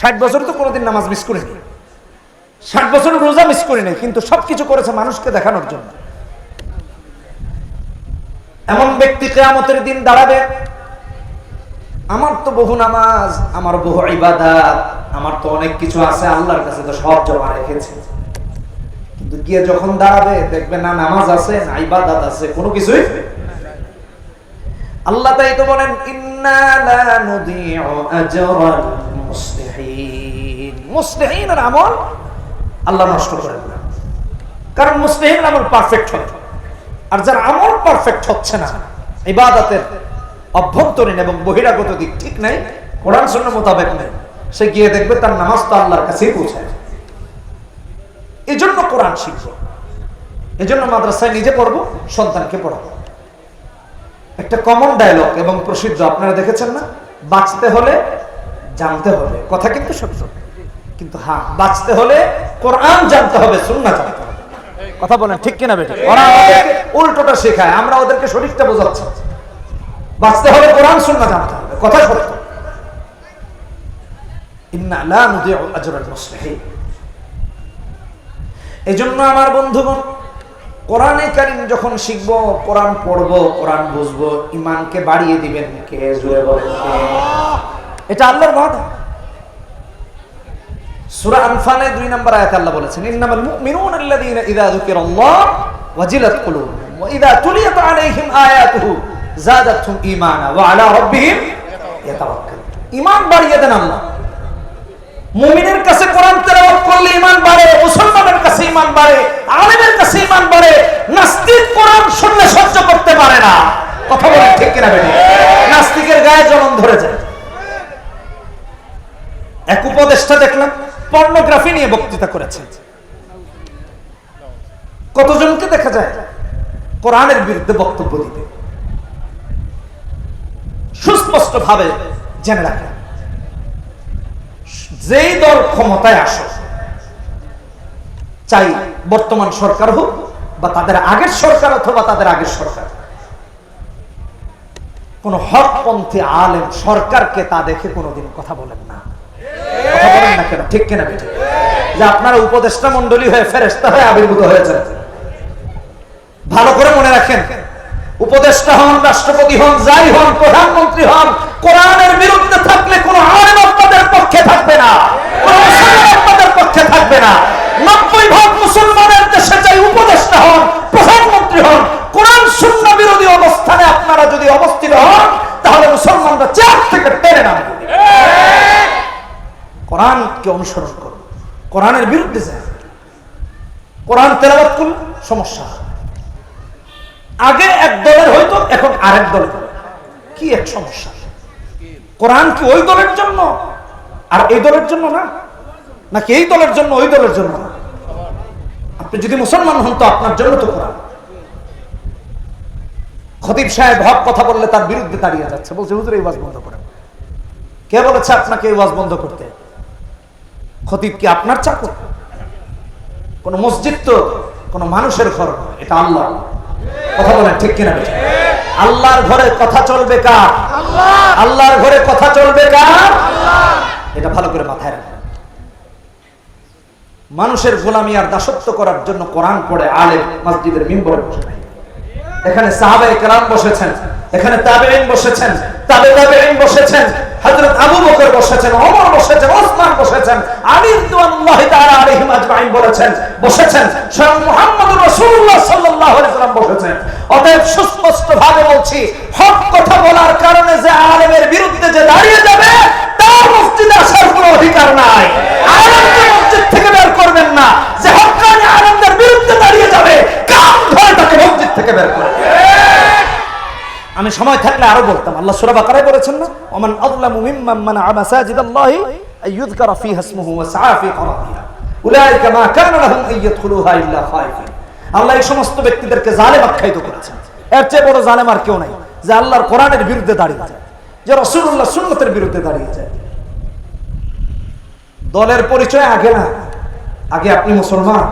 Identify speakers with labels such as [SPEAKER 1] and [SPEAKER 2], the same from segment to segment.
[SPEAKER 1] ষাট বছর তো কোনোদিন নামাজ মিস করিনি। ষাট বছর রোজা মিস করিনি, কিন্তু সবকিছু করেছে মানুষকে দেখানোর জন্য। এমন ব্যক্তি কেয়ামতের দিন দাঁড়াবে, আমার তো বহু নামাজ, আমার বহু ইবাদত, আমার তো অনেক কিছু আছে, আল্লাহর কাছে তো সব জমা রেখেছে। কিন্তু গিয়ে যখন দাঁড়াবে, দেখবে না নামাজ আছে, না ইবাদত আছে, কোনো কিছুই আল্লাহ তাই তো বলেন, ইন্না লা নুদিউ আজরাল মুসলিহিন মুসলিহিনের আমল আল্লাহ নষ্ট করেন না কারণ আমল পারফেক্ট হয় আর যার আমল পারফেক্ট হচ্ছে না, ইবাদতের অভ্যন্তরীণ এবং বহিরাগত দিক ঠিক নাই, কোরআন শূন্য মোতাবেক নেই। সে গিয়ে দেখবে তার নামাজ তো আল্লাহর কাছেই পৌঁছায়। এই জন্য কোরআন শিখব। এই জন্য মাদ্রাসায় নিজে পড়ব, সন্তানকে পড়াবো। একটা কমন ডায়লগ এবং প্রসিদ্ধ, আপনারা দেখেছেন না? বাঁচতে হলে জানতে হবে। কথা কিন্তু সত্য। কিন্তু হ্যাঁ বাঁচতে হলে কোরআন জানতে হবে, সুন্নাহ জানতে হবে। কথা বলেন, ঠিক কিনা বেটি ওরা উল্টোটা শেখায়, আমরা ওদেরকে সঠিকটা বোঝাচ্ছি। বাঁচতে হলে কোরআন, সুন্নাহ জানতে হবে, কথা সত্য এই জন্য আমার বন্ধুগণ, কোরআনে কারিম যখন শিখব, কোরআন পড়ব, কোরআন বুঝব ইমানকে বাড়িয়ে দিবেন কে জুড়ে বলেন এটা আল্লাহর ওয়াদা। সূরা দুই নম্বর আল্লাহ বলেছেন, ইন্নামাল মুমিনুনা আল্লাযীনা ইযা যুকিরাল্লাহ ওয়াজিলাত কুলুবুহুম ওয়া ইযা তুলিয়াত আলাইহিম আয়াতুহু যাদাতহুম ঈমানা ওয়া আলা রাব্বিহিম ঈমান বাড়িয়ে দেন আল্লাহ। মুমিনের কাছে কোরআন তেলাওয়াত করলে ঈমান বাড়ে, মুসলমানের কাছে ঈমান বাড়ে, আলেমের কাছে ঈমান বাড়ে, নাস্তিক কোরআন শুনলে সহ্য করতে পারে না। কথা বলেন ঠিক কিনা বেটি নাস্তিকের গায়ে জ্বলন ধরে যায় এক উপদেষ্টা দেখলাম পর্নোগ্রাফি নিয়ে বক্তৃতা করেছেন কতজনকে দেখা যায় কোরআনের বিরুদ্ধে বক্তব্য দিতে? সুস্পষ্ট ভাবে জেনে রাখেন যেই দল ক্ষমতায় আসে, চাই বর্তমান সরকার হোক বা তাদের আগের সরকার অথবা তাদের আগের সরকার। কোন হকপন্থী আলেম সরকারকে তা দেখে কোনোদিন কথা বলেন না। কথা বলেন না কেন? ঠিক যে আপনারা উপদেষ্টা মন্ডলী হয়ে ফেরেস্তা হয়ে আবির্ভূত হয়েছেন। ভালো করে মনে রাখেন, উপদেষ্টা হন, রাষ্ট্রপতি হন, যাই হন, প্রধানমন্ত্রী হন, কোরআনের বিরুদ্ধে থাকলে কোন আপনাদের পক্ষে থাকবে না। পক্ষে থাকবে না। নব্বই ভাগ মুসলমানের দেশে চাই উপদেষ্টা হন, প্রধানমন্ত্রী হন, কোরআন শূন্য বিরোধী অবস্থানে আপনারা যদি অবস্থিত হন, তাহলে মুসলমানরা কোরআনকে অনুসরণ করুন কোরআনের বিরুদ্ধে যায়। কোরআন তেলাবাত করলে সমস্যা আগে এক দলের হয়তো এখন আরেক দলের কি এক সমস্যা? কোরআন কি ওই দলের জন্য? আর এই দলের জন্য না? নাকি এই দলের জন্য, ওই দলের জন্য না? আপনি যদি মুসলমান হন, তো আপনার জন্য তো কোরআন। খতিব সাহেব হক কথা বললে তার বিরুদ্ধে দাঁড়িয়ে যাচ্ছে। বলছে, হুজুর, এই ওয়াজ বন্ধ করেন। কে বলেছে আপনাকে এই ওয়াজ বন্ধ করতে? খতিব কি আপনার চাকর? কোন মসজিদ তো কোন মানুষের ঘর এটা আল্লাহ। কথা বলেন ঠিক কিনা আল্লাহর ঘরে কথা চলবে কার? আল্লাহর ঘরে কথা চলবে কার? এটা ভালো করে মাথায় রাখবেন। মানুষের গোলামি আর দাসত্ব করার জন্য কোরআন পড়ে আলেম মসজিদের মিম্বরে বসে এখানে সাহাবায়ে কেরাম বসেছেন, এখানে তাবেঈন বসেছেন, তাবে তাবেঈন বসেছেন হযরত আবু বকর বসেছেন, ওমর বসেছেন, ওসমান বসেছেন আলী বলেছেন, বসেছেন। স্বয়ং মুহাম্মদুর রাসূলুল্লাহ সাল্লাম বসেছেন। অতএব সুস্পষ্ট ভাবে বলছি, হক কথা বলার কারণে যে আলেমের বিরুদ্ধে যে দাঁড়িয়ে যাবে, তার মসজিদে আসার কোনো অধিকার নাই। আলেমকে মসজিদ থেকে বের করবেন না। যে হক্কানি আলেমদের বিরুদ্ধে দাঁড়িয়ে যাবে কাম ধরে তাকে মসজিদ থেকে বের করে আমি সময় থাকলে আরও বলতাম। আল্লাহ সূরা বাকারায় বলেছেন না, ওমান আযলামু মিম্মান মানা'a মাসাজিদাল্লাহি আইয়ুযকারা ফিহা ইসমুহু ওয়া সা'a ফি করাতিহা উলাইকা মা কানা লাহুম আইয়াদখুলুহা ইল্লা খায়ফিন আল্লাহ এই সমস্ত ব্যক্তিদেরকে জালেম আখ্যায়িত করেছেন। এর চেয়ে বড় জালেম আর কেউ নাই, যে আল্লাহর কোরআনের বিরুদ্ধে দাঁড়িয়ে যায়, যে রাসূলুল্লাহ সুন্নতের বিরুদ্ধে দাঁড়িয়ে যায়। দলের পরিচয় আগে না, আগে আপনি মুসলমান।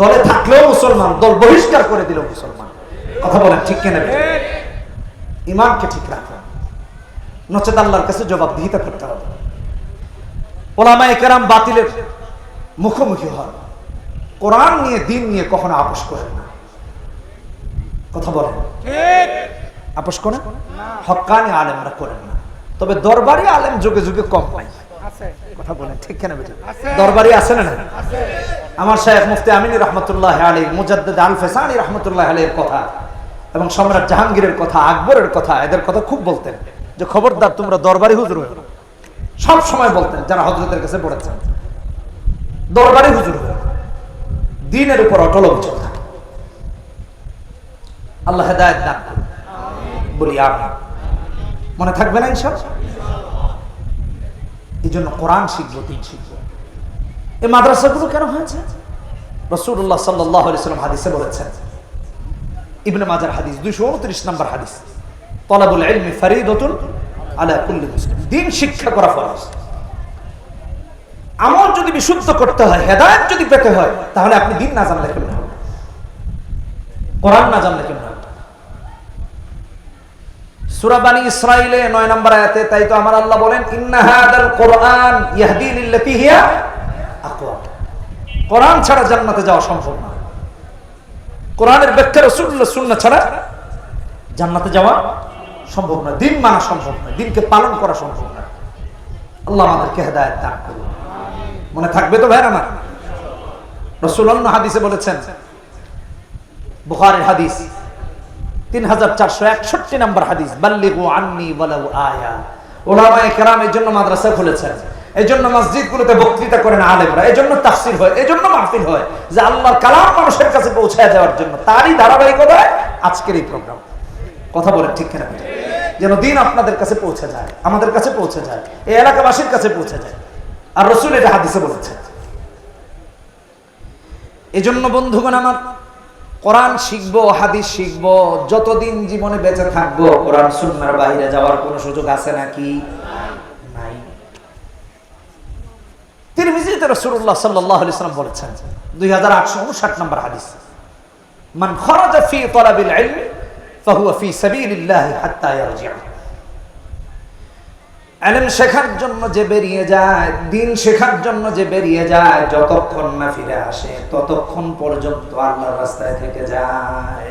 [SPEAKER 1] দলে থাকলেও মুসলমান, দল বহিষ্কার করে দিল মুসলমান। কথা বলেন ঠিক কেন? ইমানকে ঠিক রাখা। নচেত আল্লাহর কাছে জবাবদিহিতা করতে হবে। ওলামায়ে কেরাম বাতিলের মুখোমুখি হন। কোরআন নিয়ে দিন নিয়ে কখনো আপোষ করেন না। কথা বলেন। আপোষ করেন? হকানি আলেমরা করেন না। তবে দরবারি আলেম যুগে যুগে কম পাই। কথা বলেন ঠিক কেন বেটা? দরবারি আছে না আমার শাহেখ মুফতি আমিনী রহমতুল্লাহ আলী মুজাদ্দিদ আল ফেসানি রহমতুল্লাহ আলীর কথা। এবং সম্রাট জাহাঙ্গীরের কথা, আকবরের কথা, এদের কথা খুব বলতেন। যে খবরদার, তোমরা দরবারি হুজুর হয়ে সব সময় বলতেন, যারা হজরতের কাছে পড়েছেন, দরবারি হুজুর হয়ে দিনের উপর অটল অবিচল থাকে। আল্লাহ বলি আমি মনে থাকবে না এইসব এই জন্য কোরআন শিখব, দিন শিখব। এই মাদ্রাসাগুলো কেন হয়েছে? রসুল্লাহ সাল্লাহ হাদিসে বলেছেন ইবনে মাজার হাদিস, দুইশো উনত্রিশ নম্বর হাদিস। তলাবুল ইলমি ফরিদতুন আলা মুসলিম। দিন শিক্ষা করা ফরজ। আমল যদি বিশুদ্ধ করতে হয়, হেদায়েত যদি পেতে হয়, তাহলে আপনি দিন না জানলে কেমন হবে? কোরআন না জানলে কেমন হবে? সূরা বানী ইসরাইলে 9 নম্বর আয়াতে, তাই তো আমার আল্লাহ বলেন, ইন্না হাদাল কোরআন ইয়াহদি লিল্লাতি হিয়া কোরআন ছাড়া জান্নাতে যাওয়া সম্ভব না। কোরআনের ব্যাখ্যা রাসূলুল্লাহ সুন্নাহ ছাড়া জান্নাতে যাওয়া সম্ভব না দিন মানা সম্ভব না দিনকে পালন করা সম্ভব না আল্লাহ আমাদেরকে হেদায়েত দান করুন। মনে থাকবে তো ভাই আমার? রসুল হাদিসে বলেছেন, বুখারের হাদিস, তিন হাজার চারশো একষট্টি নম্বর হাদিস, বাল্লিগু আন্নি ওয়ালাউ আয়া। ওলামায়ে কেরাম এই জন্য মাদ্রাসা খুলেছেন। এই জন্য মসজিদগুলোতে বক্তৃতা করেন আলেমরা। এই জন্য তাফসির হয় এই জন্য মাহফিল হয়, যে আল্লাহর কালাম মানুষের কাছে পৌঁছায় দেওয়ার জন্য। তারই ধারাবাহিকতায় আজকের এই প্রোগ্রাম কথা বলেন ঠিক কিনা? যেন দিন আপনাদের কাছে পৌঁছে যায়, আমাদের কাছে পৌঁছে যায়, এই এলাকাবাসীর কাছে পৌঁছে যায়। আর রসুল এটা হাদিসে বলেছে এই জন্য বন্ধুগণ আমার, কোরআন শিখব, হাদিস শিখব, যতদিন জীবনে বেঁচে থাকব, কোরআন সুন্নার বাইরে যাওয়ার কোনো সুযোগ আছে নাকি নাই তিরমিজিতে রাসূলুল্লাহ সাল্লাল্লাহু আলাইহি সাল্লাম বলেছেন 2859 নম্বর হাদিস, মান ফি তলাবিল শেখার জন্য যে বেরিয়ে যায় দিন শেখার জন্য যে বেরিয়ে যায়, যতক্ষণ না ফিরে আসে, ততক্ষণ পর্যন্ত আল্লাহর রাস্তায় থেকে যায়।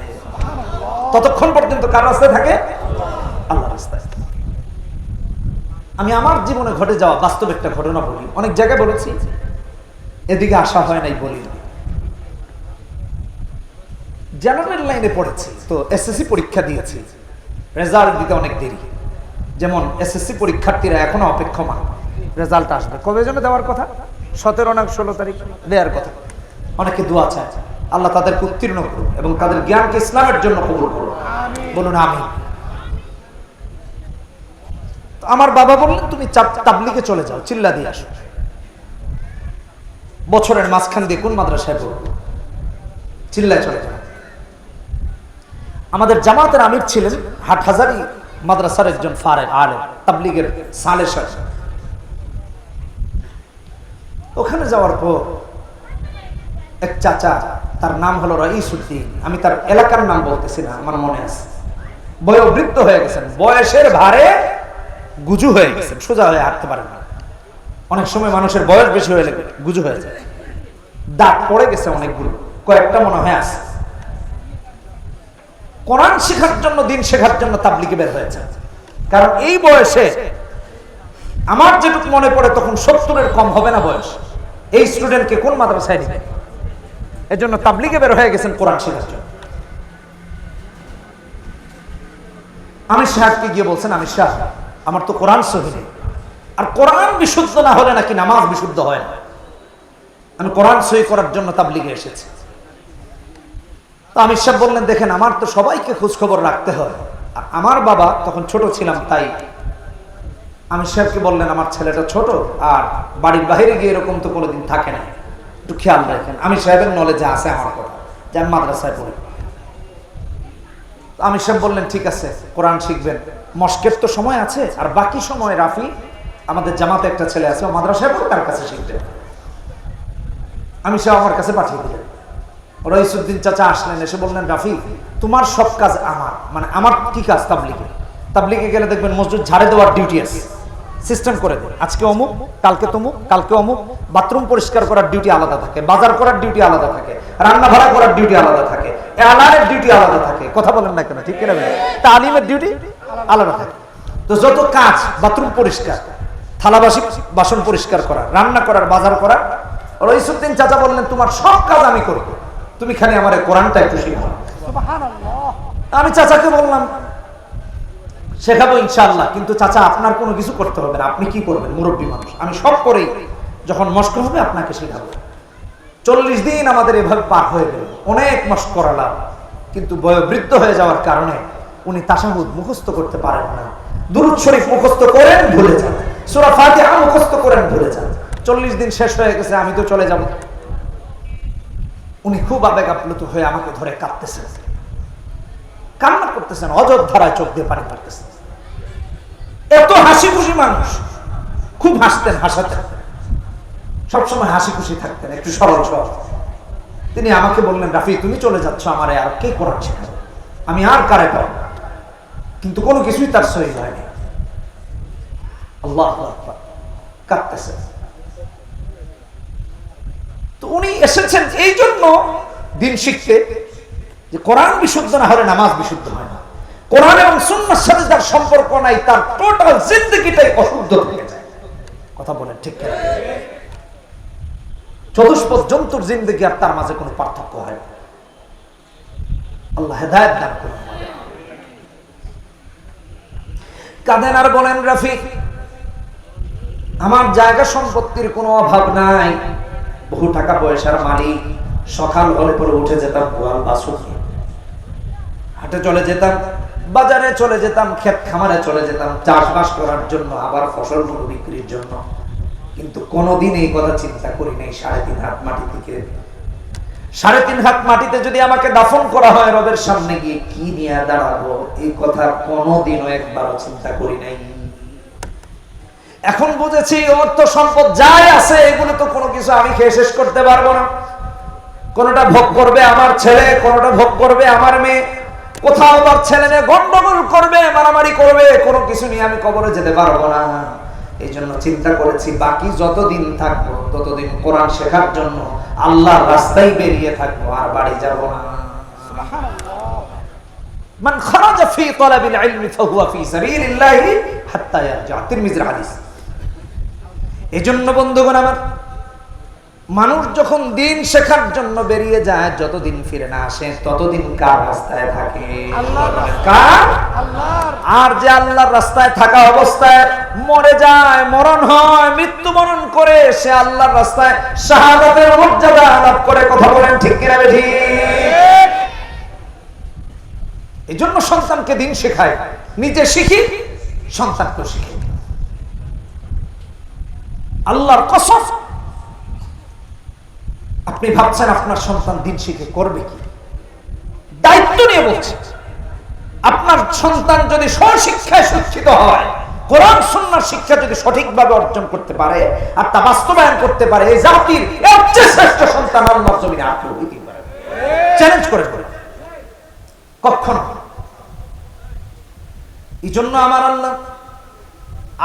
[SPEAKER 1] ততক্ষণ পর্যন্ত কার রাস্তায় থাকে? রাস্তায়। আমি আমার জীবনে ঘটে যাওয়া বাস্তব একটা ঘটনা বলি। অনেক জায়গায় বলেছি এদিকে আসা হয় নাই বলি। জেনারেল লাইনে পড়েছি তো এসএসসি পরীক্ষা দিয়েছি। রেজাল্ট দিতে অনেক দেরি। যেমন এসএসসি পরীক্ষার্থীরা এখনও অপেক্ষমান। রেজাল্ট আসবে। কবে যেন দেওয়ার কথা? সতেরো না ষোলো তারিখ। দেওয়ার কথা। অনেকে দোয়া চায়। আল্লাহ তাদেরকে উত্তীর্ণ করুন এবং তাদের জ্ঞানকে ইসলামের জন্য কবুল করুন বলুন আমি আমার বাবা বললেন তুমি চাপ- তাবলিগে চলে যাও চিল্লা দিয়ে আসো। বছরের মাঝখান দিয়ে কোন মাদ্রাসায় পড়ব চিল্লায় চলে যাও। আমাদের জামাতের আমির ছিলেন হাটহাজারি মাদ্রাসার একজন ফারে আলেম, তাবলিগের সালে ওখানে যাওয়ার পর এক চাচা, তার নাম হলো রঈসুদ্দিন আমি তার এলাকার নাম বলতেছি না, আমার মনে আছে। বয়োবৃদ্ধ হয়ে গেছেন, বয়সের ভারে গুজু হয়ে গেছেন, সোজা হয়ে হাঁটতে পারেন না। অনেক সময় মানুষের বয়স বেশি হয়ে গেলে গুজু হয়ে যায়। দাঁত পড়ে গেছে অনেকগুলো, কয়েকটা মনে হয় আছে। কোরআন শেখার জন্য, দিন শেখার জন্য তাবলিগে বের হয়েছে। কারণ এই বয়সে আমার যেটুকু মনে পড়ে, তখন সত্তরের কম হবে না বয়স। এই স্টুডেন্টকে কোন মাদ্রাসায় নিবে? এর জন্য তাবলিগে বের হয়ে গেছেন কোরআন শেখার জন্য। আমি সাহেবকে গিয়ে বলছেন আমি শাহ আমার তো কোরআন সহি নেই। আর কোরআন বিশুদ্ধ না হলে নাকি নামাজ বিশুদ্ধ হয় না? আমি কোরআন সহি করার জন্য তাবলিগে এসেছি। তো আমির সাহেব বললেন, দেখেন, আমার তো সবাইকে খোঁজ খবর রাখতে হয়। আর আমার বাবা, তখন ছোট ছিলাম, তাই আমির সাহেবকে বললেন, আমার ছেলেটা ছোট, আর বাড়ির বাইরে গিয়ে এরকম তো কোনোদিন থাকে না। একটু খেয়াল রাখেন। আমির সাহেবের নলেজে আছে আমার কথা। যে আমি মাদ্রাসায় পড়ি। আমির সাহেব বললেন, ঠিক আছে, কোরআন শিখবেন। মস্কের তো সময় আছে, আর বাকি সময় রাফি আমাদের জামাতে একটা ছেলে আছে মাদ্রাসায় পড়ে, তার কাছে শিখবেন আমি সাহেব আমার কাছে পাঠিয়ে দিলেন রইসুদ্দিন চাচা আসলেন, এসে বললেন, রাফি, তোমার সব কাজ আমার মানে আমার কি কাজ তাবলিগে? তাবলিগে গেলে দেখবেন মসজিদ ঝাড়ে দেওয়ার ডিউটি আছে। সিস্টেম করে দেয়। আজকে অমুক, কালকে তমুক, কালকে অমুক। বাথরুম পরিষ্কার করার ডিউটি আলাদা থাকে, বাজার করার ডিউটি আলাদা থাকে, রান্না ভাড়া করার ডিউটি আলাদা থাকে এলানের ডিউটি আলাদা থাকে। কথা বলেন না কেন, ঠিক কিনা ভাই? তালিমের ডিউটি আলাদা থাকে। তো যত কাজ, বাথরুম পরিষ্কার থালাবাসি, বাসন পরিষ্কার করা, রান্না করার, বাজার করা। রইসুদ্দিন চাচা বললেন, তোমার সব কাজ আমি করব। তুমি খালি আমার কোরআনটা একটু শিখাও আমি চাচাকে বললাম, শেখাবো ইনশাআল্লাহ, কিন্তু চাচা, আপনার কোনো কিছু করতে হবে না। আপনি কি করবেন? মুরব্বী মানুষ। আমি সব করেই যখন মস্ক হবে, আপনাকে শেখাবো। চল্লিশ দিন আমাদের এভাবে পার হয়ে গেল। অনেক মস্ক করালাম, কিন্তু বয়োবৃদ্ধ হয়ে যাওয়ার কারণে উনি তাসাহুদ মুখস্থ করতে পারেন না। দুরুৎ শরীফ মুখস্থ করেন, ভুলে যান। সুরা ফাতিহা মুখস্থ করেন ভুলে যান। চল্লিশ দিন শেষ হয়ে গেছে, আমি তো চলে যাব। উনি খুব আবেগ আপ্লুত হয়ে আমাকে ধরে কাঁদতেছেন কান্না করতেছেন অযোধ্যারায় চোখ দিয়ে পানি মারতেছেন এত হাসি খুশি মানুষ, খুব হাসতেন, হাসাতেন। সবসময় হাসি খুশি থাকতেন, একটু সরল সরল। তিনি আমাকে বললেন, রাফি, তুমি চলে যাচ্ছ আমার আর কে করার শেখাবে আমি আর কারে পাবো। কিন্তু কোনো কিছুই তার সহি হয়নি। আল্লাহ কাঁদতেছেন তো উনি এসেছেন এই জন্য দিন শিখতে যে কোরআন বিশুদ্ধ না হলে নামাজ বিশুদ্ধ হয় না। কোরআন এবং সুন্নার সাথে সম্পর্ক নাই, তার টোটাল জিন্দগিটাই অশুদ্ধ থেকে যায়। কথা বলেন ঠিক জন্তুর জিন্দগি আর তার মাঝে কোনো পার্থক্য হয় না। আল্লাহ হেদায়ত দান করুন আর বলেন রাফি আমার জায়গা সম্পত্তির কোনো অভাব নাই। বহু টাকা পয়সার মালিক। সকাল হলে পরে উঠে যেতাম গোয়াল বাসুক। হাটে চলে যেতাম, বাজারে চলে যেতাম, ক্ষেত খামারে চলে যেতাম, চাষবাস করার জন্য, আবার ফসলগুলো বিক্রির জন্য। কিন্তু কোনোদিন এই কথা চিন্তা করি নাই, সাড়ে তিন হাত মাটি থেকে। সাড়ে তিন হাত মাটিতে যদি আমাকে দাফন করা হয় রবের সামনে গিয়ে, কি নিয়ে দাঁড়াবো? এই কথা কোনোদিনও একবারও চিন্তা করি নাই। এখন বুঝেছি অর্থ সম্পদ যাই আছে, এগুলো তো কোনো কিছু আমি খেয়ে শেষ করতে পারব না। কোনটা ভোগ করবে আমার ছেলে, কোনটা ভোগ করবে আমার মেয়ে। কোথাও আমার ছেলে মেয়ে গন্ডগোল করবে, মারামারি করবে, কোনো কিছু নিয়ে আমি কবরে যেতে পারব না। এই জন্য চিন্তা করেছি, বাকি যতদিন থাকব, ততদিন কোরআন শেখার জন্য আল্লাহর রাস্তায় বেরিয়ে থাকব, আর বাড়ি যাব না। মান খারাজা ফি তালাবিল ইলমি ফাহুয়া ফি সাবিলিল্লাহি হাত্তা ইয়ারজা। তিরমিজির হাদিস। এজন্য বন্ধুগণ আমার মানুষ যখন দিন শেখার জন্য বেরিয়ে যায় যতদিন ফিরে না আসে ততদিন কার রাস্তায় থাকে? কার? আর যে আল্লাহর রাস্তায় থাকা অবস্থায় মরে যায় মরণ হয় মৃত্যু মরণ করে সে আল্লাহর রাস্তায় শাহাদাতের মর্যাদা লাভ করে কথা বলেন ঠিক কিনা বেঠি এই জন্য সন্তানকে দিন শেখায়। নিজে শিখি সন্তানকে শিখি। আল্লাহর কসম। আপনি ভাবছেন আপনার সন্তান দিন শিখে করবে কি? দায়িত্ব নিয়ে বলছে। আপনার সন্তান যদি স্বশিক্ষায় শিক্ষিত হয়, কোরআন সন্ন্যার শিক্ষা যদি সঠিকভাবে অর্জন করতে পারে, আর তা বাস্তবায়ন করতে পারে, এই জাতির এর চেয়ে শ্রেষ্ঠ সন্তান আল্লাহর জমিনে পারে চ্যালেঞ্জ করে কখনো। এই জন্য আমার আল্লাহ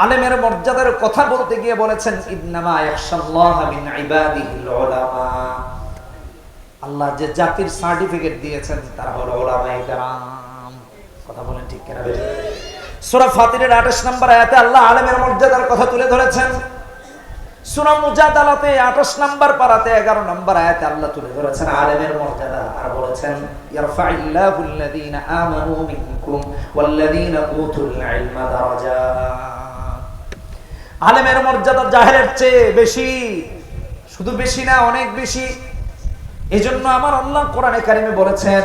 [SPEAKER 1] আলেমের মর্যাদার কথা বলতে গিয়ে বলেছেন আল্লাহ যে জাতির সার্টিফিকেট দিয়েছেন, তারা হলো কথা বলেন ঠিক কিনা ফাতিরের 28 নম্বর আয়াতে আল্লাহ আলেমের মর্যাদার কথা তুলে ধরেছেন। সূরা মুজাদালাতে 28 নম্বর পারাতে 11 নম্বর আয়াতে আল্লাহ তুলে ধরেছেন আলেমের মর্যাদা আর বলেছেন ইয়ারফাইল্লাহুল লাযীনা আমানু মিনকুম উতুল ইলমা আলেমের মর্যাদা জাহেলের চেয়ে বেশি শুধু বেশি না অনেক বেশি। এজন্য আমার আল্লাহ কোরআনে কারিমে বলেছেন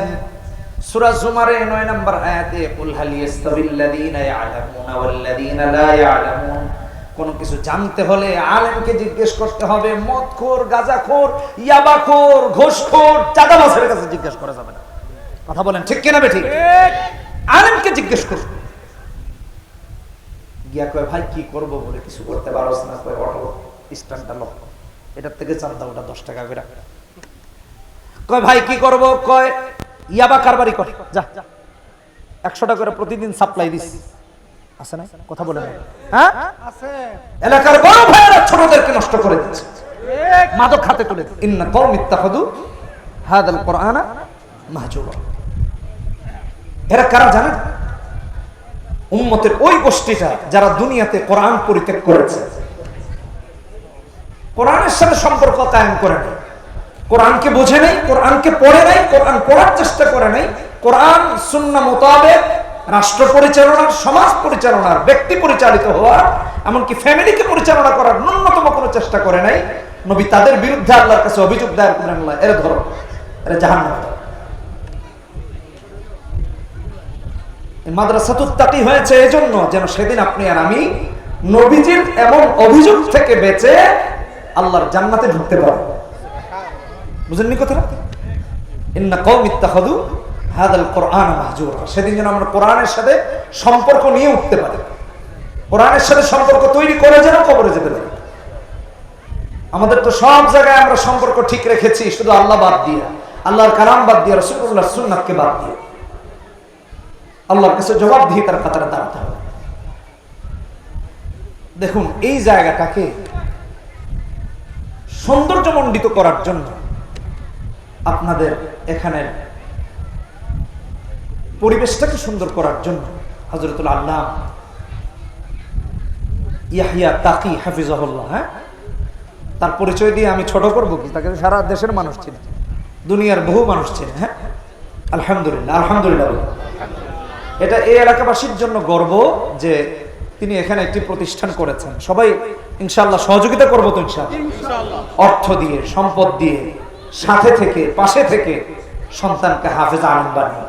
[SPEAKER 1] সূরা জুমারে 9 নম্বর আয়াতে কুল হাল ইয়াস্তাবিল্লাযীনা ইয়ালামুনা ওয়াল্লাযীনা লা ইয়ালামুন? কোন কিছু জানতে হলে আলেমকে জিজ্ঞেস করতে হবে মদখোর গাঁজাখোর ইয়াবাখোর ঘোষখোর চাঁদাবাজের কাছে জিজ্ঞেস করা যাবে না। কথা বলেন ঠিক কিনা বে ঠিক। আলেমকে জিজ্ঞেস করবে গিয়া কয় ভাই কি করব বলে কিছু করতে পারোস না? কয় অটো স্ট্যান্ডটা লক এটার থেকে চান্দা ওটা দশ টাকা করে কয় ভাই কি করব? কয় ইয়াবা কারবারি কর যা একশো টাকা করে প্রতিদিন সাপ্লাই দিস। আছে না কথা বলে না হ্যাঁ? এলাকার বড় ভাইয়েরা ছোটদেরকে নষ্ট করে দিচ্ছে। মাদক খাতে তুলে। ইন্না কওম ইত্তাখাদু হাদাল কোরআনা মাহজুরা। এরা কারা জানেন? উম্মতের ওই গোষ্ঠীটা যারা দুনিয়াতে কোরআন পরিত্যাগ করেছে। কোরআনের সাথে সম্পর্ক কায়েম করে নেই কোরআনকে বোঝে নাই, কোরআনকে পড়ে নাই, কোরআন পড়ার চেষ্টা করে নাই। কোরআন সুন্না মোতাবেক রাষ্ট্র পরিচালনার, সমাজ পরিচালনার, ব্যক্তি পরিচালিত হওয়ার, এমনকি ফ্যামিলিকে পরিচালনা করার ন্যূনতম কোনো চেষ্টা করে নাই। নবী তাদের বিরুদ্ধে আল্লাহর কাছে অভিযোগ দায়ের করেন এরা ধরো এরা জাহান মাদ্রাসাতুত্তাকি হয়েছে, এজন্য যেন সেদিন আপনি আর আমি নবীজির এমন অভিযোগ থেকে বেঁচে আল্লাহর জান্নাতে ঢুকতে পারব। বুঝেননি কথাটা? ইন্না কওম ইত্তাখাদু হাদাল কোরআন মাহজুরা। সেদিন যেন আমরা কোরআনের সাথে সম্পর্ক নিয়ে উঠতে পারি। কোরআনের সাথে সম্পর্ক তৈরি করে যেন কবরে যেতে পারি। আমাদের তো সব জায়গায় আমরা সম্পর্ক ঠিক রেখেছি, শুধু আল্লাহ বাদ দিয়ে। আল্লাহর কালাম বাদ দিয়ে রসুল্লাহ সুন্নাতকে বাদ দিয়ে। আল্লাহর কাছে জবাব দিয়ে তার কাতারে দাঁড়াতে হবে। দেখুন, এই জায়গাটাকে সৌন্দর্যমণ্ডিত করার জন্য আপনাদের এখানে পরিবেশটাকে সুন্দর করার জন্য হজরতুল আল্লাহ ইয়াহিয়া তাকি হাফিজাহুল্লাহ হ্যাঁ? তার পরিচয় দিয়ে আমি ছোট করব কি? তাকে সারা দেশের মানুষ ছিল দুনিয়ার বহু মানুষ ছিল হ্যাঁ? আলহামদুলিল্লাহ আলহামদুলিল্লাহ। এটা এই এলাকাবাসীর জন্য গর্ব যে তিনি এখানে একটি প্রতিষ্ঠান করেছেন। সবাই ইনশাআল্লাহ সহযোগিতা করব তো ইনশাআল্লাহ। অর্থ দিয়ে সম্পদ দিয়ে সাথে থেকে পাশে থেকে সন্তানকে হাফেজ বানিয়ে।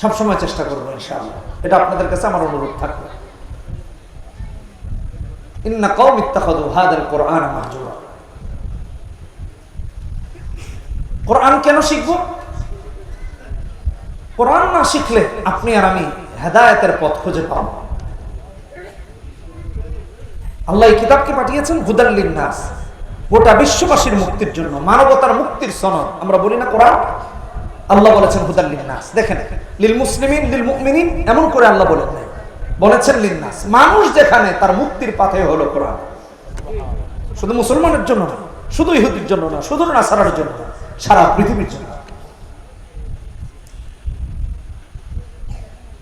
[SPEAKER 1] সবসময় চেষ্টা করব ইনশাআল্লাহ। এটা আপনাদের কাছে আমার অনুরোধ থাকবে। ইন্না কওম ইত্তাখাদু হাদাল কোরআন মাহজুরা। কোরআন কেন শিখব? কোরআন না শিখলে আপনি আর আমি হেদায়েতের পথ খুঁজে পাব আল্লাহ এই কিতাবকে পাঠিয়েছেন হুদাল্লিন নাস গোটা বিশ্ববাসীর মুক্তির জন্য, মানবতার মুক্তির সনদ। আমরা বলি না কোরআন? আল্লাহ বলেছেন হুদাল্লিন নাস দেখেন লিল মুসলিমিন লিল মুমিনিন এমন করে আল্লাহ বলেন নাই। বলেছেন লিন্নাস, মানুষ যেখানে তার মুক্তির পাথে হলো কোরআন। শুধু মুসলমানের জন্য না, শুধু ইহুদির জন্য না, শুধু নাসারার জন্য সারা পৃথিবীর জন্য।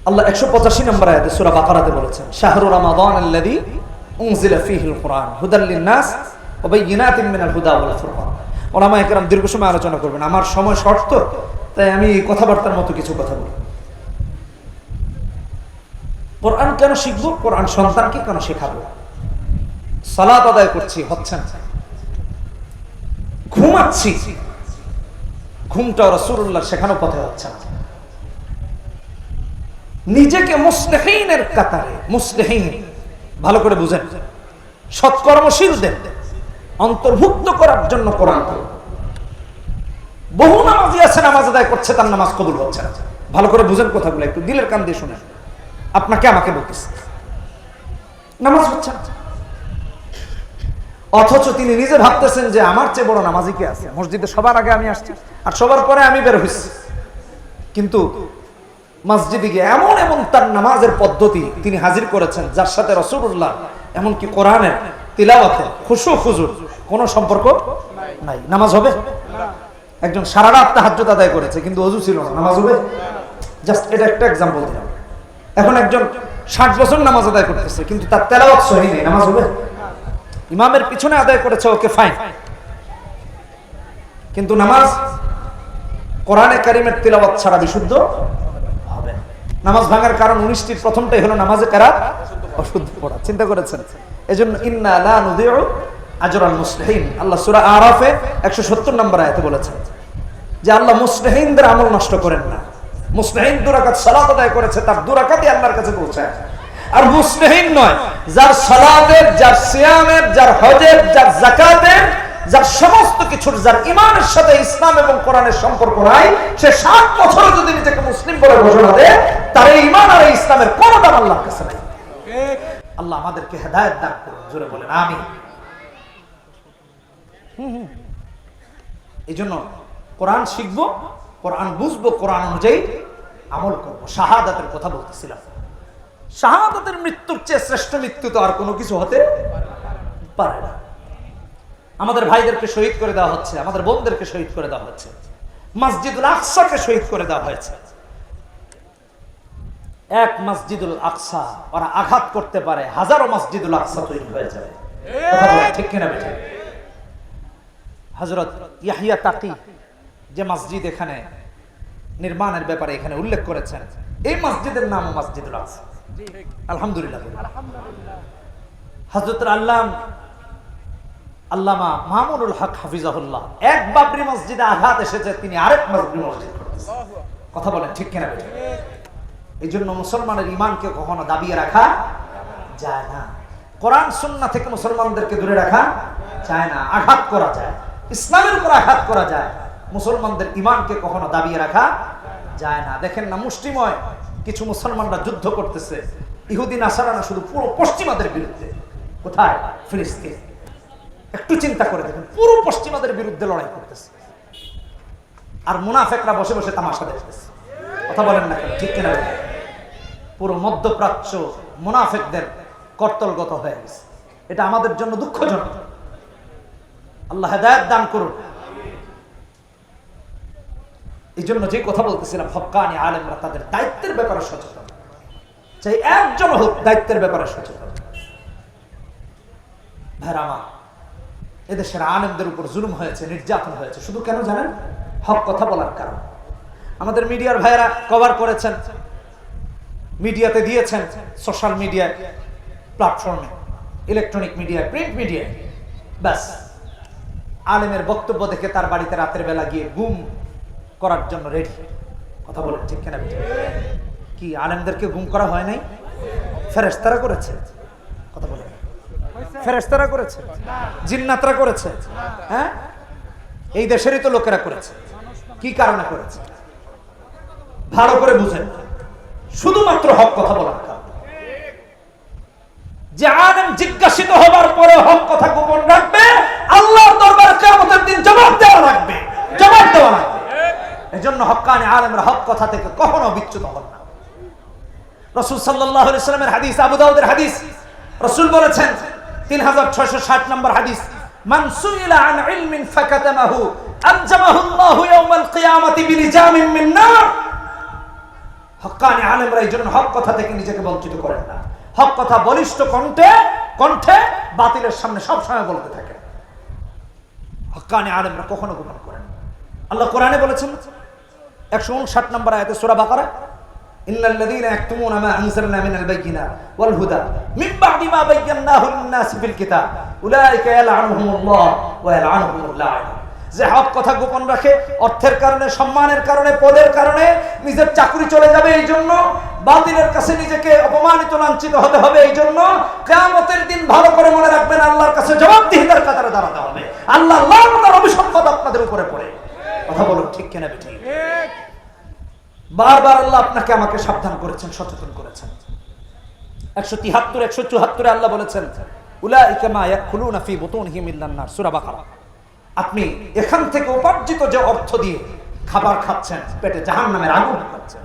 [SPEAKER 1] আল্লাহ একশো পঁচাশি নম্বর আয়াতে সুরা বাকারাতে বলেছেন শাহরুর রমাদান আল্লাযী উনজিলা ফীহিল কুরআন মিনাল হুদা ফুরকান. ওলামা একরাম দীর্ঘ সময় আলোচনা করবেন। আমার সময় শর্ট তো তাই আমি কথাবার্তার মতো কিছু কথা বলি। কোরআন কেন শিখব? কোরআন সন্তানকে কেন শেখাবো? সালাত আদায় করছি, হচ্ছে না। ঘুমাচ্ছি। ঘুমটা রসুল্লাহ শেখানো পথে হচ্ছে না। নিজেকে মুসলেহীনের কাতারে, মুসলেহীন। ভালো করে বুঝেন। সৎকর্মশীলদের অন্তর্ভুক্ত করার জন্য কোরআন বহু নামাজি আছে, নামাজ আদায় করছে, তার নামাজ কবুল হচ্ছে না। ভালো করে বুঝেন কথাগুলো, একটু দিলের কান দিয়ে শুনেন। আপনাকে আমাকে বলতেছে। নামাজ হচ্ছে অথচ তিনি নিজে ভাবতেছেন যে আমার চেয়ে বড় নামাজি কে আছে? মসজিদে সবার আগে আমি আসছি, আর সবার পরে আমি বের হইছি। কিন্তু মসজিদে গিয়ে এমন এমন তার নামাজের পদ্ধতি তিনি হাজির করেছেন, যার সাথে রসুল্লাহ এমনকি কোরআনের তিলাওয়াতে খুশু খুজুর কোনো সম্পর্ক নাই। নামাজ হবে? একজন সারা রাত তাহাজ্জুদ আদায় করেছে, কিন্তু অজু ছিল না। নামাজ হবে? জাস্ট এটা একটা এক্সাম্পল দিলাম। এখন একজন ষাট বছর নামাজ আদায় করতেছে, কিন্তু তার তেলাওয়াত সহি নেই। নামাজ হবে? ইমামের পিছনে আদায় করেছে, ওকে ফাইন কিন্তু নামাজ কোরআনে কারিমের তিলাওয়াত ছাড়া বিশুদ্ধ। নামাজ ভাঙার কারণ উনিশটির প্রথমটাই হলো নামাজে কারাত অশুদ্ধ পড়া। চিন্তা করেছেন? আজরাল মুসলিহিন। আল্লাহ সূরা আরাফে 170 নম্বর আয়াতে বলেছেন যে আল্লাহ মুসলিহিনদের আমল নষ্ট করেন না। মুসলিহিন দুরাকাত সালাত আদায় করেছে, তার দুরাকাতই আল্লাহর কাছে পৌঁছায়। আর মুসলিহিন নয়, যার সালাতের, যার সিয়ামের, যার হজের, যার যাকাতের, যার সমস্ত কিছুর, যার ইমানের সাথে ইসলাম এবং কোরআনের সম্পর্ক নাই, সে সাত বছর যদি নিজেকে মুসলিম বলে ঘোষণা দেয় তার এই ইমান আর এই ইসলামের কোনো দাম আল্লাহর কাছে নাই। আল্লাহ আমাদেরকে হেদায়েত দান করুন, জোরে বলেন আমি এই জন্য কোরআন শিখব, কোরআন বুঝব, কোরআন অনুযায়ী আমল করব। শাহাদাতের কথা বলতেছিলাম। শাহাদাতের মৃত্যুর চেয়ে শ্রেষ্ঠ মৃত্যু তো আর কোনো কিছু হতে পারে না। আমাদের ভাইদেরকে শহীদ করে দেওয়া হচ্ছে, আমাদের বোনদেরকে শহীদ করে দেওয়া হচ্ছে, মসজিদুল আকসাকে শহীদ করে দেওয়া হয়েছে। এক মসজিদুল আকসা ওরা আঘাত করতে পারে, হাজারো মসজিদুল আকসা তৈরি হয়ে যাবে। ঠিক কিনা বেঠে? হজরত ইয়াহিয়া তাকি যে মসজিদ এখানে নির্মাণের ব্যাপারে এখানে উল্লেখ করেছেন, এই মসজিদের নাম মসজিদুল আকসা আলহামদুলিল্লাহ। হজরত আল্লাহ আল্লামা মামুনুল হক হাফিজাহুল্লাহ, এক বাবরি মসজিদে আঘাত এসেছে, তিনি আরেক বাবরি মসজিদ কথা বলেন, ঠিক কিনা বেঠে? এই জন্য মুসলমানের ইমানকে কখনো দাবিয়ে রাখা যায় না। কোরআন সুন্না থেকে মুসলমানদেরকে দূরে রাখা যায় না, আঘাত করা যায়। ইসলামের উপর আঘাত করা যায়। মুসলমানদের ইমানকে কখনো দাবিয়ে রাখা যায় না। দেখেন না, মুষ্টিময় কিছু মুসলমানরা যুদ্ধ করতেছে। ইহুদিন আসারা না শুধু পুরো পশ্চিমাদের বিরুদ্ধে। কোথায়? ফিলিস্তিন। একটু চিন্তা করে দেখেন, পুরো পশ্চিমাদের বিরুদ্ধে লড়াই করতেছে। আর মুনাফেকরা বসে বসে তামাশা দেখতেছে। কথা বলেন না ঠিক কিনা? পুরো মধ্যপ্রাচ্য মুনাফেকদের কর্তলগত হয়ে গেছে। এটা আমাদের জন্য দুঃখজনক। আল্লাহ হেদায়ত দান করুন। এই জন্য যে কথা বলতেছিলাম, হকানি আলেমরা তাদের দায়িত্বের ব্যাপারে সচেতন। চাই একজন হোক দায়িত্বের ব্যাপারে সচেতন। ভেরামা এদেশের আলেমদের উপর জুলুম হয়েছে, নির্যাতন হয়েছে। শুধু কেন জানেন? হক কথা বলার কারণ। আমাদের মিডিয়ার ভাইয়েরা কভার করেছেন। মিডিয়াতে দিয়েছেন সোশ্যাল মিডিয়ায়, প্ল্যাটফর্মে, ইলেকট্রনিক মিডিয়ায়, প্রিন্ট মিডিয়ায়। ব্যাস, আলেমের বক্তব্য দেখে তার বাড়িতে রাতের বেলা গিয়ে গুম করার জন্য রেডি। কথা বলেন ঠিক কেনা? কি আলেমদেরকে গুম করা হয় নাই? ফেরেস্তারা করেছে? কথা বলেন। ফেরেস্তারা করেছে? জিন্নাতরা করেছে? হ্যাঁ? এই দেশেরই তো লোকেরা করেছে। কি কারণে করেছে? ভালো করে বুঝেন। শুধুমাত্র হক কথা কারণে। যে আলেম জিজ্ঞাসিত হবার পরে হক কথা গোপন রাখবে, আল্লাহর দরবারে কিয়ামতের দিন জবাব দেওয়া লাগবে। জবাব দেওয়া লাগবে। এজন্য হক্কানি আলেমরা হক কথা থেকে কখনো বিচ্যুত হন না। রসুল সাল্লাল্লাহু আলাইহি সাল্লামের হাদিস, আবু দাউদের হাদিস, রসুল বলেছেন 3660 নম্বর হাদিস সুইলা আন ইলমিন ফাকাতামাহু আনজামাহু আল্লাহু ইয়াউমাল কিয়ামাতি বিলিজামিন মিন নার। হক্কানি আলেমরা এই জন্য হক কথা থেকে নিজেকে বঞ্চিত করেন না। হক কথা বলিষ্ঠ কণ্ঠে কণ্ঠে বাতিলের সামনে সব সময় বলতে থাকে। হক্কানি আলেমরা কখনো গোপন করেন আল্লাহ কোরআনে বলেছেন, একশো উনষাট নম্বর আয়াতে সুরা বাকারা إن যে হক কথা গোপন রাখে, অর্থের কারণে, সম্মানের কারণে, পদের কারণে নিজের চাকরি চলে যাবে এই জন্য। বাতিলের কাছে নিজেকে অপমানিত, লাঞ্ছিত হতে হবে এই জন্য। কেমতের দিন ভালো করে মনে রাখবেন, আল্লাহর কাছে জবাবদিহিতার কাতারে দাঁড়াতে হবে। আল্লাহ আল্লাহর অভিসম্পদ আপনাদের উপরে পড়ে। কথা বলুন, ঠিক কেনা বেঠি বারবার আল্লাহ আপনাকে আমাকে সাবধান করেছেন, সচেতন করেছেন। একশো তিহাত্তর, একশো চুহাত্তরে আল্লাহ বলেছেন উলা ইকামা ইয়াকুলুনা ফি বতুন হিমিল্লান্নার সূরা বাকারা। আপনি এখান থেকে উপার্জিত যে অর্থ দিয়ে খাবার খাচ্ছেন, পেটে জাহান নামের আগুন খাচ্ছেন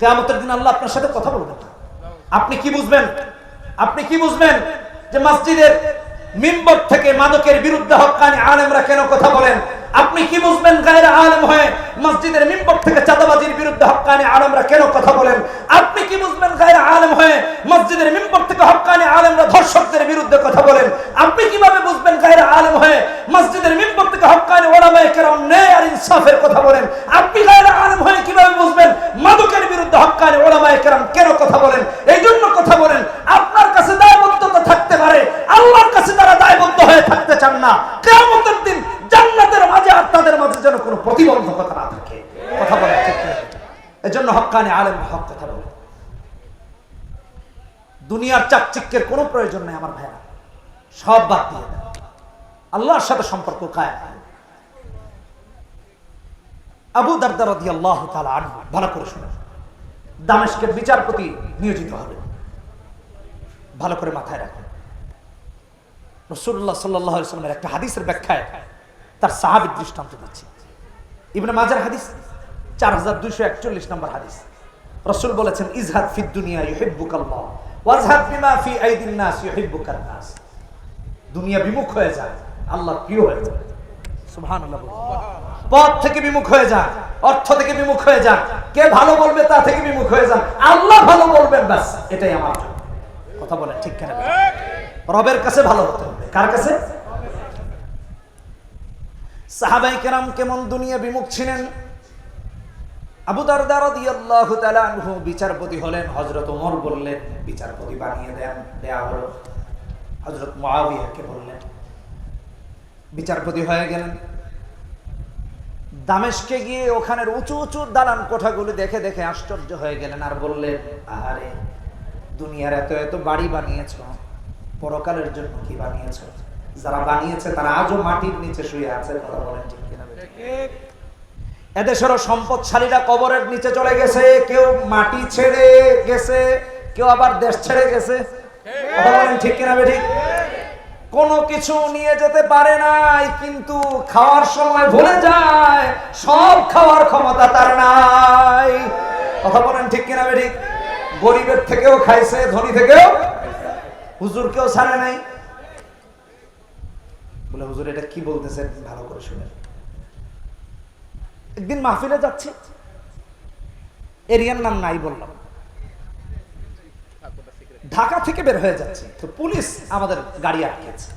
[SPEAKER 1] কেমতের দিন আল্লাহ আপনার সাথে কথা বলবেন আপনি কি বুঝবেন? আপনি কি বুঝবেন যে মসজিদের মিম্বর থেকে মাদকের বিরুদ্ধে হকানি আলেমরা কেন কথা বলেন? আপনি কি বুঝবেন গায়ের আলম হয়ে মসজিদের মিম্বর থেকে চাঁদাবাজির বিরুদ্ধে হকানি আলমরা কেন কথা বলেন? আপনি কি বুঝবেন গায়ের আলম হয়ে মসজিদের মিম্বর থেকে হকানি আলমরা ধর্ষকদের বিরুদ্ধে কথা বলেন? আপনি কীভাবে বুঝবেন গায়ের আলম হয়ে মসজিদের মিম্বর থেকে হকানি ওলামায়ে কেরাম ন্যায় আর ইনসাফের কথা বলেন? আপনি গায়ের আলম হয়ে কীভাবে বুঝবেন মাদকের বিরুদ্ধে হক্কানি ওলামায়ে কেরাম কেন কথা বলেন এই জন্য কথা বলেন আপনার কাছে দায়বদ্ধতা থাকতে পারে আল্লাহর কাছে তারা দায়বদ্ধ হয়ে থাকতে চান না কিয়ামতের দিন জান্নাতের মাঝে আর তাদের মাঝে যেন কোনো প্রতিবন্ধকতা না থাকে কথা বলে ঠিক কিনা? এজন্য আলেম হক কথা বলে। দুনিয়ার চাকচিক্যের কোনো প্রয়োজন নেই আমার ভাইরা। সব বাদ দিয়ে দেন। আল্লাহর সাথে সম্পর্ক কায় আবু দারদার আল্লাহ তালা আনহু, ভালো করে শুনে দামেশকের বিচারপতি নিয়োজিত হবে ভালো করে মাথায় রাখেন রসুল্লাহ সাল্লাহ সাল্লামের একটা হাদিসের ব্যাখ্যায় তার সাহাবির দৃষ্টান্ত দিচ্ছে। ইবনে মাজার হাদিস চার হাজার দুইশো একচল্লিশ নম্বর হাদিস। রসুল বলেছেন, ইজহাদ ফিদ দুনিয়া ইউহিব্বুকাল্লাহ, ওয়াজহাদ বিমা ফি আইদিন নাস ইউহিব্বুকান নাস দুনিয়া বিমুখ হয়ে যায় আল্লাহর প্রিয় হয়ে যায়। সুবহানাল্লাহ। পথ থেকে বিমুখ হয়ে যান, অর্থ থেকে বিমুখ হয়ে যান, কে ভালো বলবে তা থেকে বিমুখ হয়ে যান, আল্লাহ ভালো বলবেন, ব্যাস, এটাই আমার কথা বলেন ঠিক কেন? রবের কাছে ভালো হতে হবে। কার কাছে? সাহাবাই কেরাম কেমন দুনিয়া বিমুখ ছিলেন? আবু দারদা তাআলা আনহু বিচারপতি হলেন, হযরত ওমর বললেন, বিচারপতি বানিয়ে দেন, দেয়া হলো। হযরত মুআবিয়াকে বললেন, বিচারপতি হয়ে গেলেন। দামেশকে গিয়ে ওখানের উঁচু উঁচু দালান কোঠাগুলি দেখে দেখে আশ্চর্য হয়ে গেলেন আর বললেন, আহারে, দুনিয়ার এত এত বাড়ি বানিয়েছ, পরকালের জন্য কি বানিয়েছ? যারা বানিয়েছে তারা আজও মাটির নিচে শুয়ে আছে, কথা বলেন ঠিক কিনা। এদেশেরও সম্পদশালীরা কবরের নিচে চলে গেছে। কেউ মাটি ছেড়ে গেছে, কেউ আবার দেশ ছেড়ে গেছে। ঠিক কিনা ঠিক কোনো কিছু নিয়ে যেতে পারে নাই, কিন্তু খাওয়ার সময় ভুলে যায়, সব খাওয়ার ক্ষমতা তার নাই। কথা বলেন ঠিক কিনা ঠিক গরিবের থেকেও খাইছে, ধনী থেকেও হুজুর কেউ ছাড়ে নাই। বলে হুজুর, এটা কি বলতেছেন? ভালো করে শুনেন। একদিন মাহফিলে যাচ্ছি। এরিয়ার নাম নাই বললাম। ঢাকা থেকে বের হয়ে যাচ্ছে। তো পুলিশ আমাদের গাড়ি আটকেছে।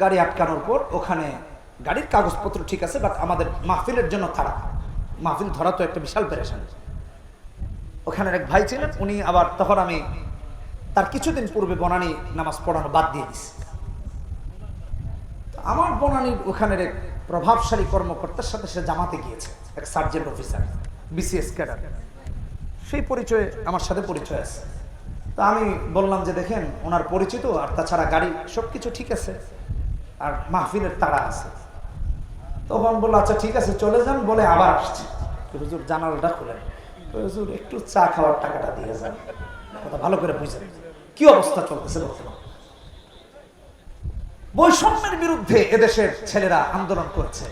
[SPEAKER 1] গাড়ি আটকানোর পর ওখানে গাড়ির কাগজপত্র ঠিক আছে বাট আমাদের মাহফিলের জন্য তারা, মাহফিল ধরা তো একটা বিশাল পেরেশান। ওখানে এক ভাই ছিলেন, উনি আবার তখন আমি তার কিছুদিন পূর্বে বনানি নামাজ পড়ানো বাদ দিয়ে দিছি। আমার বনানির ওখানের এক প্রভাবশালী কর্মকর্তার সাথে সে জামাতে গিয়েছে, এক সার্জেন্ট অফিসার বিসিএস ক্যাডার সেই পরিচয়ে, আমার সাথে পরিচয় আছে। তো আমি বললাম যে, দেখেন, ওনার পরিচিত আর তাছাড়া গাড়ি সব কিছু ঠিক আছে, আর মাহফিলের তাড়া আছে। তখন বলল আচ্ছা ঠিক আছে, চলে যান, বলে আবার আসছে। হুজুর, জানালাটা খুলেন। হুজুর, একটু চা খাওয়ার টাকাটা দিয়ে যান। কথা ভালো করে বুঝেন কি অবস্থা চলতেছে বর্তমান? বৈষম্যের বিরুদ্ধে এদেশের ছেলেরা আন্দোলন করেছে।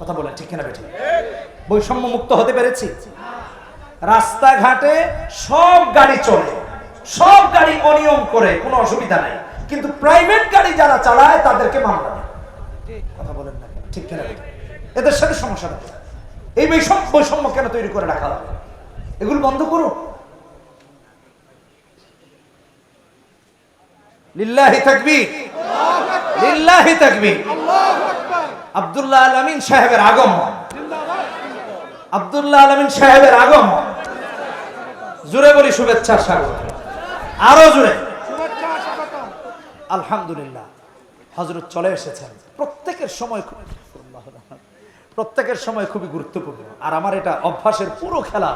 [SPEAKER 1] কথা বলেন, ঠিক কিনা বেঠিক বৈষম্য মুক্ত হতে পেরেছি? রাস্তাঘাটে সব গাড়ি চলে, সব গাড়ি অনিয়ম করে, কোনো অসুবিধা নাই। কিন্তু প্রাইভেট গাড়ি যারা চালায়, তাদেরকে মামলা কথা বলেন না? ঠিক কিনা? এদের সাথে সমস্যা নেই। এই বৈষম্য বৈষম্য কেন তৈরি করে রাখা হবে এগুলো বন্ধ করুন। লিল্লাহি তাকবীর। লিল্লাহি তাকবীর। আব্দুল্লাহ আলামিন সাহেবের আগমন। আব্দুল্লাহ আলামিন সাহেবের আগমন। জুড়ে বলি শুভেচ্ছা, স্বাগত। আরও জুড়ে আলহামদুলিল্লাহ। হজরত চলে এসেছেন। প্রত্যেকের সময় প্রত্যেকের সময় খুবই গুরুত্বপূর্ণ। আর আমার এটা অভ্যাসের পুরো খেলা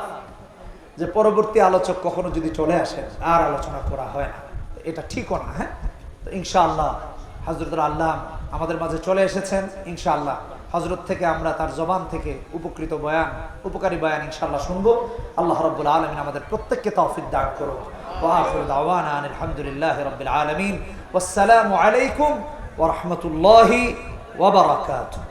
[SPEAKER 1] যে পরবর্তী আলোচক কখনো যদি চলে আসে আর আলোচনা করা হয় না। এটা ঠিকও না হ্যাঁ? ইনশাআল্লাহ হজরতুল আল্লাহ আমাদের মাঝে চলে এসেছেন, ইনশাআল্লাহ। হজরত থেকে আমরা তার জবান থেকে উপকৃত বয়ান, উপকারী বয়ান ইনশাআল্লাহ শুনব। আল্লাহ রব্বুল আলমিন আমাদের প্রত্যেককে তৌফিক দান করো আলহামদুলিল্লাহ রবিল আলমিন। আসসালামু আলাইকুম ওরহমতুল্লাহি ওবরাকাতুহ